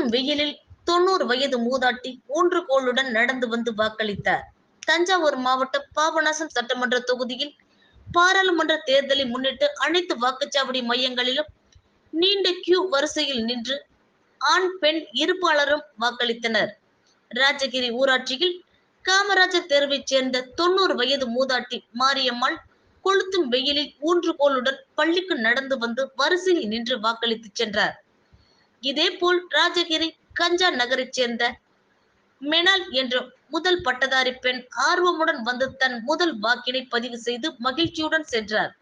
கொளுத்தும் வெயிலில் தொண்ணூறு வயது மூதாட்டி ஊன்றுகோலுடன் நடந்து வந்து வாக்களித்தார். தஞ்சாவூர் மாவட்டம் பாபநாசம் சட்டமன்ற தொகுதியில் பாராளுமன்ற தேர்தலை முன்னிட்டு அனைத்து வாக்குச்சாவடி மையங்களிலும் நீண்ட கியூ வரிசையில் நின்று ஆண் பெண் இருப்பாளரும் வாக்களித்தனர். ராஜகிரி ஊராட்சியில் காமராஜர் தெருவைச் சேர்ந்த தொண்ணூறு வயது மூதாட்டி மாரியம்மாள் கொளுத்தும் வெயிலில் ஊன்றுகோலுடன் பள்ளிக்கு நடந்து வந்து வரிசையில் நின்று வாக்களித்து சென்றார். இதேபோல் ராஜகிரி கஞ்சா நகரைச் சேர்ந்த மெனால் என்ற முதல் பட்டதாரி பெண் ஆர்வமுடன் வந்து தன் முதல் வாக்கினை பதிவு செய்து மகிழ்ச்சியுடன் சென்றார்.